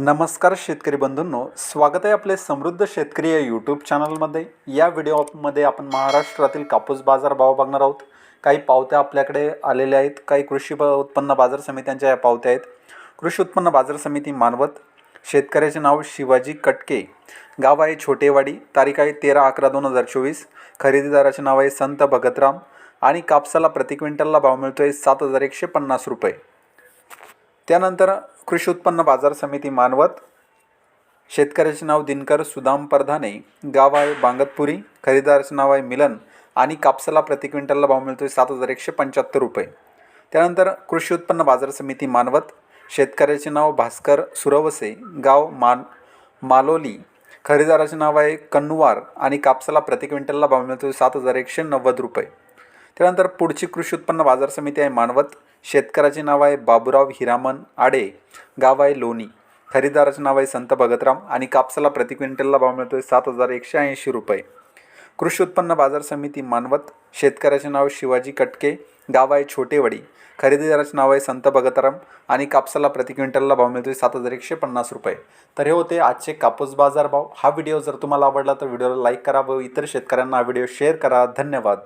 नमस्कार शेतकरी बंधूंनो स्वागत आहे आपले समृद्ध शेतकरी या यूट्यूब चॅनलमध्ये या व्हिडिओमध्ये आपण महाराष्ट्रातील कापूस बाजार भाव बघणार आहोत. काही पावत्या आपल्याकडे आलेल्या आहेत. काही कृषी उत्पन्न बाजार समित्यांच्या या पावत्या आहेत. कृषी उत्पन्न बाजार समिती मानवत शेतकऱ्याचे नाव शिवाजी कटके. गाव आहे छोटेवाडी तारीख आहे तेरा अकरा दोन हजार चोवीस. खरेदीदाराचे नाव आहे संत भगतराम आणि कापसाला प्रति क्विंटलला भाव मिळतो आहे सात हजार एकशे पन्नास रुपये. त्यानंतर कृषी उत्पन्न बाजार समिती मानवत शेतकऱ्याचे नाव दिनकर सुदाम परधाने गाव आहे बांगतपुरी खरेदीदाराचे नाव आहे मिलन आणि कापसाला प्रति क्विंटलला भाव मिळतो आहे सात हजार एकशे पंच्याहत्तर रुपये. त्यानंतर कृषी उत्पन्न बाजार समिती मानवत शेतकऱ्याचे नाव भास्कर सुरवसे गाव मान मालोली खरेदीदाराचे नाव आहे कन्नुवार आणि कापसाला प्रति क्विंटलला भाव मिळतो आहे सात हजार एकशे नव्वद रुपये. त्यानंतर पुढची कृषी उत्पन्न बाजार समिती आहे मानवत. शेतकऱ्याचे नाव आहे बाबुराव हिरामन आडे. गाव आहे लोणी. खरेदीदाराचे नाव आहे संत भगतराम आणि कापसाला प्रति क्विंटलला भाव मिळतो आहे सात हजार एकशे ऐंशी रुपये. कृषी उत्पन्न बाजार समिती मानवत. शेतकऱ्याचे नाव शिवाजी कटके. गाव आहे छोटेवडी. खरेदीदाराचे नाव आहे संत भगतराम आणि कापसाला प्रति क्विंटलला भाव मिळतो आहे सात हजार एकशे पन्नास रुपये. तर हे होते आजचे कापूस बाजार भाव. हा व्हिडिओ जर तुम्हाला आवडला तर व्हिडिओला लाईक करा व इतर शेतकऱ्यांना हा व्हिडिओ शेअर करा. धन्यवाद.